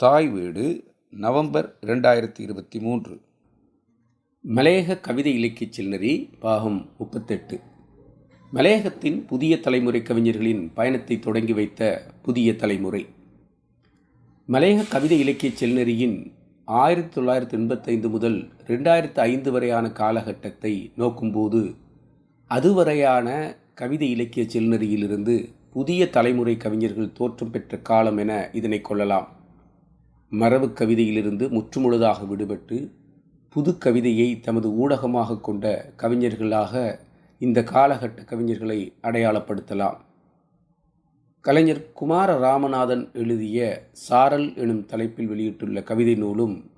தாய் வீடு நவம்பர் இரண்டாயிரத்தி இருபத்தி மூன்று. மலையக கவிதை இலக்கியச் சில்லறி பாகம் முப்பத்தெட்டு. மலையகத்தின் புதிய தலைமுறை கவிஞர்களின் பயணத்தை தொடங்கி வைத்த புதிய தலைமுறை. மலையக கவிதை இலக்கியச் செல்நெறியின் ஆயிரத்தி தொள்ளாயிரத்தி எண்பத்தைந்து முதல் ரெண்டாயிரத்து ஐந்து வரையான காலகட்டத்தை நோக்கும்போது அதுவரையான கவிதை இலக்கிய செல்நெறியிலிருந்து புதிய தலைமுறை கவிஞர்கள் தோற்றம் பெற்ற காலம் என இதனை கொள்ளலாம். மரபு கவிதையிலிருந்து முற்றுமுழுதாக விடுபட்டு புது கவிதையை தமது ஊடகமாக கொண்ட கவிஞர்களாக இந்த காலகட்ட கவிஞர்களை அடையாளப்படுத்தலாம். கலைஞர் குமார ராமநாதன் எழுதிய சாரல் எனும் தலைப்பில் வெளியிட்டுள்ள கவிதை நூலும்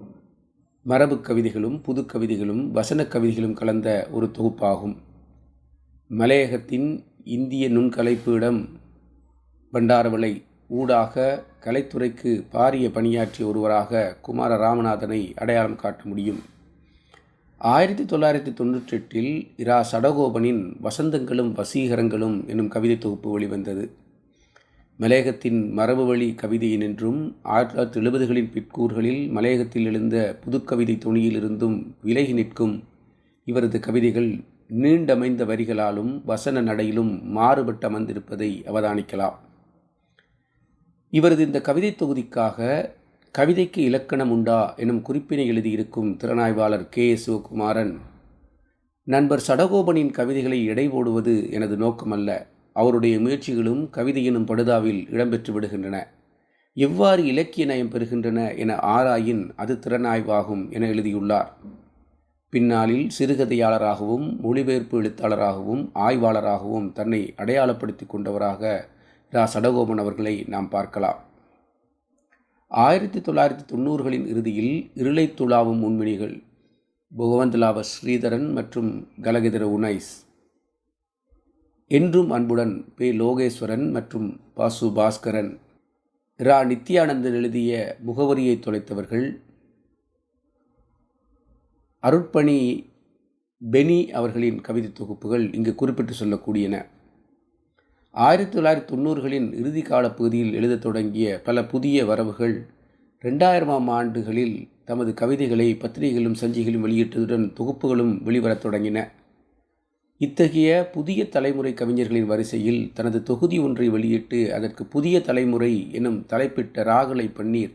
மரபு கவிதைகளும் புது கவிதைகளும் வசன கவிதைகளும் கலந்த ஒரு தொகுப்பாகும். மலையகத்தின் இந்திய நுண்கலைப்பீடம் பண்டாரவளை ஊடாக கலைத்துறைக்கு பாரிய பணியாற்றிய ஒருவராக குமார ராமநாதனை அடையாளம் காட்ட முடியும். ஆயிரத்தி தொள்ளாயிரத்தி தொண்ணூற்றி எட்டில் இரா சடகோபனின் வசந்தங்களும் வசீகரங்களும் எனும் கவிதை தொகுப்பு வெளிவந்தது. மலையகத்தின் மரபு வழி கவிதையினின்றும் ஆயிரத்தி தொள்ளாயிரத்தி எழுபதுகளின் பிற்கூறுகளில் மலையகத்தில் எழுந்த புதுக்கவிதை துணியிலிருந்தும் விலகி நிற்கும் இவரது கவிதைகள் நீண்டமைந்த வரிகளாலும் வசன நடையிலும் மாறுபட்டு அமர்ந்திருப்பதை அவதானிக்கலாம். இவரது இந்த கவிதை தொகுதிக்காக கவிதைக்கு இலக்கணம் உண்டா எனும் குறிப்பினை எழுதியிருக்கும் திறனாய்வாளர் கே. சிவகுமாரன் நண்பர் சடகோபனின் கவிதைகளை எடை போடுவது எனது நோக்கமல்ல. அவருடைய முயற்சிகளும் கவிதையினும் படுதாவில் இடம்பெற்று விடுகின்றன. எவ்வாறு இலக்கிய நயம் பெறுகின்றன என ஆராயின் அது திறனாய்வாகும் என எழுதியுள்ளார். பின்னாளில் சிறுகதையாளராகவும் மொழிபெயர்ப்பு எழுத்தாளராகவும் ஆய்வாளராகவும் தன்னை அடையாளப்படுத்தி கொண்டவராக ரா சடகோபன் அவர்களை நாம் பார்க்கலாம். ஆயிரத்தி தொள்ளாயிரத்தி தொண்ணூறுகளின் இறுதியில் இருளை துளாவும் முன்மணிகள் புகவந்தலாவ ஸ்ரீதரன் மற்றும் கலகிதர உனைஸ். என்றும் அன்புடன் பே. லோகேஸ்வரன் மற்றும் பாசு பாஸ்கரன் ரா. நித்யானந்தன் எழுதிய முகவரியை தொலைத்தவர்கள் அருட்பணி பெனி அவர்களின் கவிதை தொகுப்புகள் இங்கு குறிப்பிட்டு சொல்லக்கூடியன. ஆயிரத்தி தொள்ளாயிரத்தி தொண்ணூறுகளின் இறுதி கால பகுதியில் எழுதத் தொடங்கிய பல புதிய வரவுகள் ரெண்டாயிரமாம் ஆண்டுகளில் தமது கவிதைகளை பத்திரிகைகளும் சஞ்சிகளும் வெளியிட்டதுடன் தொகுப்புகளும் வெளிவரத் தொடங்கின. இத்தகைய புதிய தலைமுறை கவிஞர்களின் வரிசையில் தனது தொகுதி ஒன்றை வெளியிட்டு அதற்கு புதிய தலைமுறை எனும் தலைப்பிட்ட ராகலை பன்னீர்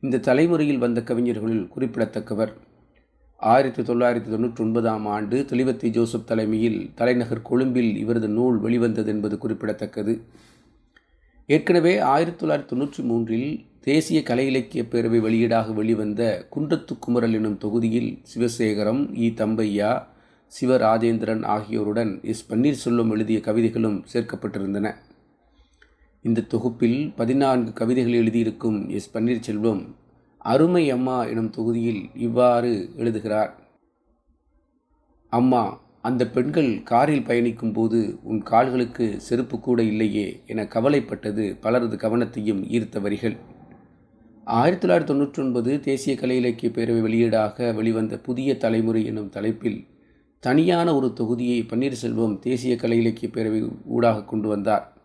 இந்த தலைமுறையில் வந்த கவிஞர்களுள் குறிப்பிடத்தக்கவர். ஆயிரத்தி தொள்ளாயிரத்தி தொண்ணூற்றி ஒன்பதாம் ஆண்டு தெளிவத்தி ஜோசப் தலைமையில் தலைநகர் கொழும்பில் இவரது நூல் வெளிவந்தது என்பது குறிப்பிடத்தக்கது. ஏற்கனவே ஆயிரத்தி தொள்ளாயிரத்தி தொண்ணூற்றி மூன்றில் தேசிய கலை இலக்கிய பேரவை வெளியீடாக வெளிவந்த குன்றத்து குமரல் எனும் தொகுதியில் சிவசேகரம் இ. தம்பையா சிவராஜேந்திரன் ஆகியோருடன் எஸ். பன்னீர்செல்வம் எழுதிய கவிதைகளும் சேர்க்கப்பட்டிருந்தன. இந்த தொகுப்பில் பதினான்கு கவிதைகள் எழுதியிருக்கும் எஸ். பன்னீர்செல்வம் அருமை அம்மா எனும் தொகுதியில் இவ்வாறு எழுதுகிறார். அம்மா அந்த பெண்கள் காரில் பயணிக்கும் போது உன் கால்களுக்கு செருப்பு கூட இல்லையே என கவலைப்பட்டது பலரது கவனத்தையும் ஈர்த்த வரிகள். ஆயிரத்தி தொள்ளாயிரத்தி தொண்ணூற்றி ஒன்பது தேசிய கலை இலக்கிய பேரவை வெளியீடாக வெளிவந்த புதிய தலைமுறை எனும் தலைப்பில் தனியான ஒரு தொகுதியை பன்னீர்செல்வம் தேசிய கலை இலக்கிய பேரவை ஊடாக கொண்டு வந்தார்.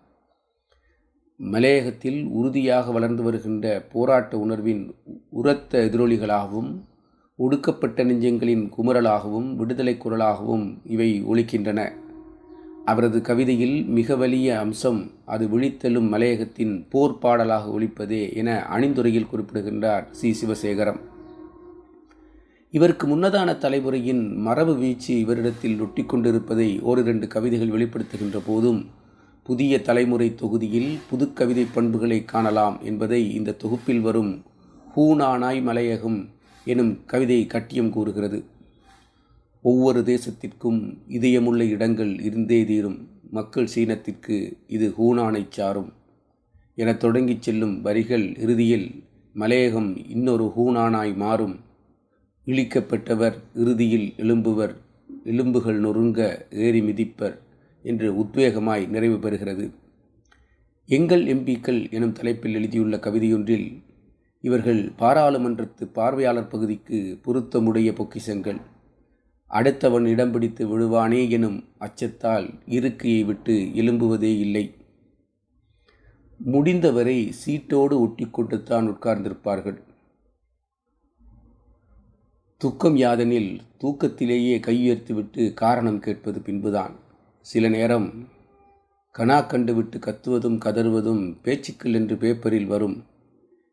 மலையகத்தில் உறுதியாக வளர்ந்து வருகின்ற போராட்ட உணர்வின் உரத்த எதிரொலிகளாகவும் ஒடுக்கப்பட்ட நெஞ்சங்களின் குமரலாகவும் விடுதலை குரலாகவும் இவை ஒழிக்கின்றன அவரது கவிதையில் மிக வலிய அம்சம் அது விழித்தெழும் மலையகத்தின் போர் பாடலாக ஒழிப்பதே என அணிந்துரையில் குறிப்பிடுகின்றார் சி. சிவசேகரம். இவருக்கு முன்னதான தலைமுறையின் மரபு வீச்சு இவரிடத்தில் ஒட்டி கொண்டிருப்பதை ஓரிரண்டு கவிதைகள் வெளிப்படுத்துகின்ற போதும் புதிய தலைமுறை தொகுதியில் புதுக்கவிதை பண்புகளை காணலாம் என்பதை இந்த தொகுப்பில் வரும் ஹூனானாய் மலையகம் எனும் கவிதை கட்டியம் கூறுகிறது. ஒவ்வொரு தேசத்திற்கும் இதயமுள்ள இடங்கள் இருந்தே தீரும். மக்கள் சீனத்திற்கு இது ஹூனானை சாரும். என தொடங்கிச் செல்லும் வரிகள் இறுதியில் மலையகம் இன்னொரு ஹூனானாய் மாறும். இழிக்கப்பட்டவர் இறுதியில் எழும்புவர். எலும்புகள் நொறுங்க ஏறி மிதிப்பர். என்று உத்வேகமாய் நிறைவு பெறுகிறது. எங்கள் எம்பிக்கள் எனும் தலைப்பில் எழுதியுள்ள கவிதையொன்றில் இவர்கள் பாராளுமன்றத்து பார்வையாளர் பகுதிக்கு பொருத்தமுடைய பொக்கிசங்கள் அடுத்தவன் இடம் பிடித்து விழுவானே எனும் அச்சத்தால் இருக்கையை விட்டு எழும்புவதே இல்லை. முடிந்தவரை சீட்டோடு ஒட்டிக்கொண்டுத்தான் உட்கார்ந்திருப்பார்கள். துக்கம் யாதெனில் தூக்கத்திலேயே கையுயர்த்திவிட்டு காரணம் கேட்பது பின்புதான். சில நேரம் கனா கண்டுவிட்டு கத்துவதும் கதறுவதும் பேச்சுக்கள் என்று பேப்பரில் வரும்.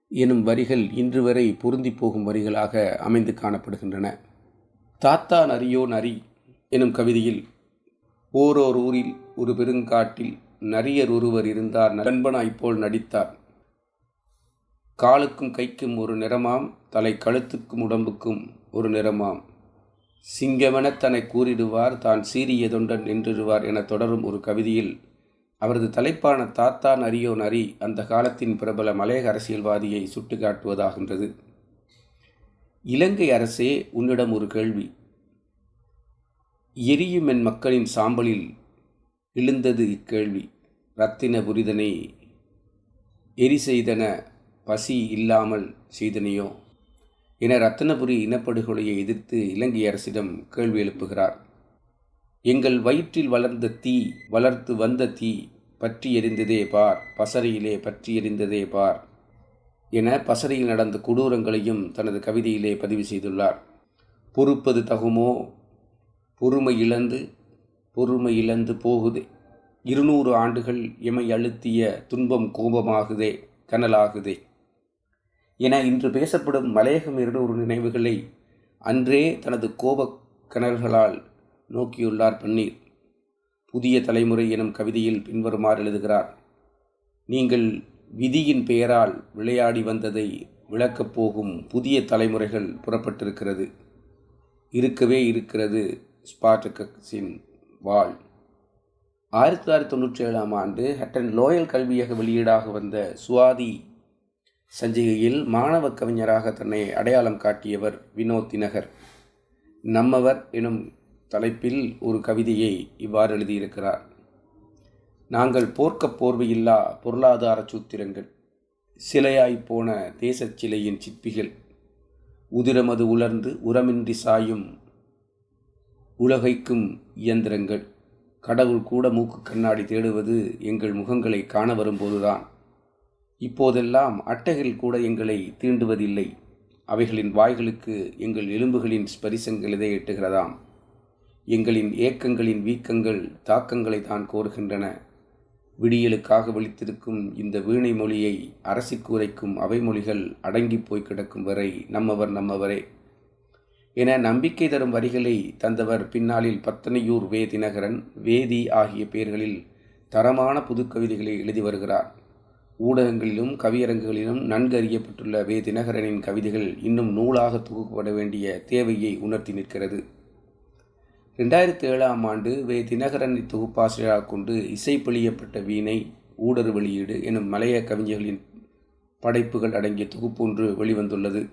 எனும் வரிகள் இன்று வரை பொருந்தி போகும் வரிகளாக அமைந்து காணப்படுகின்றன. தாத்தா நரியோ நரி எனும் கவிதையில் ஓரோர் ஊரில் ஒரு பெருங்காட்டில் நரியர் ஒருவர் இருந்தார் நண்பனாய் போல் நடித்தார். காலுக்கும் கைக்கும் ஒரு நிறமாம் தலை கழுத்துக்கும் உடம்புக்கும் ஒரு நிறமாம். சிங்கமெனத் தன்னை கூறிடுவார் தான் சீரிய தொண்டன் நின்றிடுவார் என தொடரும் ஒரு கவிதையில் அவரது தலைப்பான தாத்தா நரியோ நரி அந்த காலத்தின் பிரபல மலையக அரசியல்வாதியை சுட்டிக்காட்டுவதாகின்றது. இலங்கை அரசே உன்னிடம் ஒரு கேள்வி. எரியும் என் மக்களின் சாம்பலில் எழுந்தது இக்கேள்வி. ரத்தின புரிதனை எரி செய்தன பசி இல்லாமல் செய்தனையோ? என ரத்தனபுரி இனப்படுகொலையை எதிர்த்து இலங்கை அரசிடம் கேள்வி எழுப்புகிறார். எங்கள் வயிற்றில் வளர்ந்த தீ வளர்த்து வந்த தீ பற்றி எரிந்ததே பார் பசறையிலே பற்றி எரிந்ததே பார் என பசறையில் நடந்த கொடூரங்களையும் தனது கவிதையிலே பதிவு செய்துள்ளார். பொறுப்பது தகுமோ? பொறுமை இழந்து பொறுமை இழந்து போகுதே. இருநூறு ஆண்டுகள் எமை அழுத்திய துன்பம் கோபமாகுதே கனலாகுதே. என இன்று பேசப்படும் மலையகம் இருநூறு நினைவுகளை அன்றே தனது கோப கிணறுகளால் நோக்கியுள்ளார் பன்னீர். புதிய தலைமுறை எனும் கவிதையில் பின்வருமாறு எழுதுகிறார் நீங்கள் விதியின் பெயரால் விளையாடி வந்ததை விளக்கப் போகும் புதிய தலைமுறைகள் புறப்பட்டிருக்கிறது. இருக்கவே இருக்கிறது ஸ்பார்டகஸின் வாழ். ஆயிரத்தி தொள்ளாயிரத்தி தொண்ணூற்றி ஏழாம் ஆண்டு ஹட்டன் லோயல் கல்வியக வெளியீடாக வந்த சுவாதி சஞ்சிகையில் மாணவ கவிஞராக தன்னை அடையாளம் காட்டியவர் வினோத் தினகர். நம்மவர் எனும் தலைப்பில் ஒரு கவிதையை இவ்வாறு எழுதியிருக்கிறார். நாங்கள் போர்க்க போர்வையில்லா பொருளாதார சூத்திரங்கள். சிலையாய்ப் போன தேசச் சிலையின் சிற்பிகள். உதிரமது உலர்ந்து உரமின்றி சாயும் உலகைக்கும் இயந்திரங்கள். கடவுள் கூட மூக்கு கண்ணாடி தேடுவது எங்கள் முகங்களை காண வரும்போதுதான். இப்போதெல்லாம் அட்டைகள் கூட எங்களை தீண்டுவதில்லை. அவைகளின் வாய்களுக்கு எங்கள் எலும்புகளின் ஸ்பரிசங்கள் எட்டுகிறதாம் எங்களின் ஏக்கங்களின் வீக்கங்கள் தாக்கங்களை தான் கோருகின்றன. விடியலுக்காக விழித்திருக்கும் இந்த வீணை மொழியை அரசிற்கு உரைக்கும் அவை மொழிகள் அடங்கி போய் கிடக்கும் வரை நம்மவர் நம்மவரே. என நம்பிக்கை தரும் வரிகளை தந்தவர் பின்னாளில் பத்தனையூர் வே. தினகரன் வேதி ஆகிய பெயர்களில் தரமான புதுக்கவிதைகளை எழுதி வருகிறார். ஊடகங்களிலும் கவியரங்குகளிலும் நன்கு அறியப்பட்டுள்ள வே. தினகரனின் கவிதைகள் இன்னும் நூலாக தொகுக்கப்பட வேண்டிய தேவையை உணர்த்தி நிற்கிறது. ரெண்டாயிரத்தி ஏழாம் ஆண்டு வே. தினகரன் தொகுப்பாசிரியராக கொண்டு இசைப்பழியப்பட்ட வீணை ஊடறு வெளியீடு எனும் மலைய கவிஞர்களின் படைப்புகள் அடங்கிய தொகுப்பு ஒன்று வெளிவந்துள்ளது.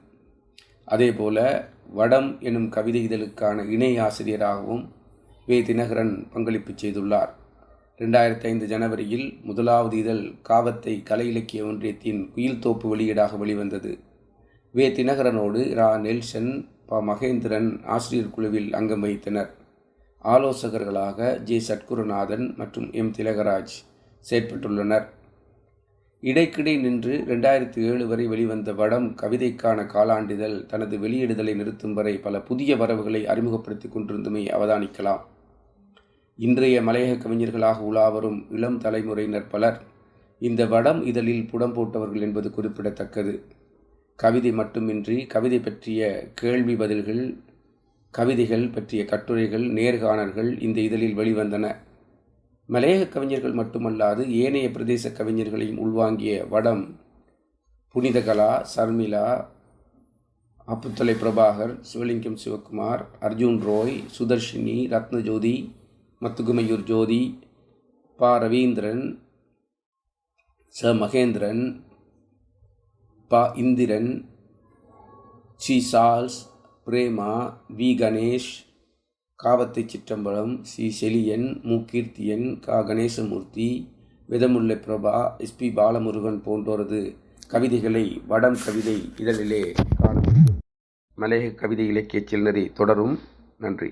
அதேபோல வடம் எனும் கவிதை இதழுக்கான இணை ஆசிரியராகவும் வே. தினகரன் பங்களிப்பு செய்துள்ளார். ரெண்டாயிரத்தி ஐந்து ஜனவரியில் முதலாவது இதழ் காவத்தை கலை இலக்கிய ஒன்றியத்தின் குயில் தோப்பு வெளியீடாக வெளிவந்தது. வே. தினகரனோடு ரா. நெல்சன் ப. மகேந்திரன் ஆசிரியர் குழுவில் அங்கம் வகித்தனர். ஆலோசகர்களாக ஜே. சட்குருநாதன் மற்றும் எம். திலகராஜ் செயற்பட்டுள்ளனர். இடைக்கிடை நின்று ரெண்டாயிரத்தி ஏழு வரை வெளிவந்த வடம் கவிதைக்கான காலாண்டிதழ் தனது வெளியிடுதலை நிறுத்தும் வரை பல புதிய வரவுகளை அறிமுகப்படுத்தி கொண்டிருந்தமை அவதானிக்கலாம். இன்றைய மலையக கவிஞர்களாக உலாவரும் இளம் தலைமுறையினர் பலர் இந்த வடம் இதழில் புடம் போட்டவர்கள் என்பது குறிப்பிடத்தக்கது. கவிதை மட்டுமின்றி கவிதை பற்றிய கேள்வி பதில்கள் கவிதைகள் பற்றிய கட்டுரைகள் நேர்காணல்கள் இந்த இதழில் வெளிவந்தன. மலையக கவிஞர்கள் மட்டுமல்லாது ஏனைய பிரதேச கவிஞர்களையும் உள்வாங்கிய வடம் புனிதகலா சர்மிளா அப்புத்தலை பிரபாகர் சிவலிங்கம் சிவகுமார் அர்ஜுன் ரோய் சுதர்ஷினி ரத்னஜோதி மத்துகுமையூர் ஜோதி ப. ரவீந்திரன் ச. மகேந்திரன் ப. இந்திரன் சி. சால்ஸ் பிரேமா வி. கணேஷ் காவத்தை சிற்றம்பலம் சி. செலியன் மு. கீர்த்தியன் கா. கணேசமூர்த்தி விதமுல்லை பிரபா எஸ்பி பாலமுருகன் போன்றோரது கவிதைகளை வடம் கவிதை இதழிலே காண மலையக கவிதை இலக்கிய சில்லறை தொடரும். நன்றி.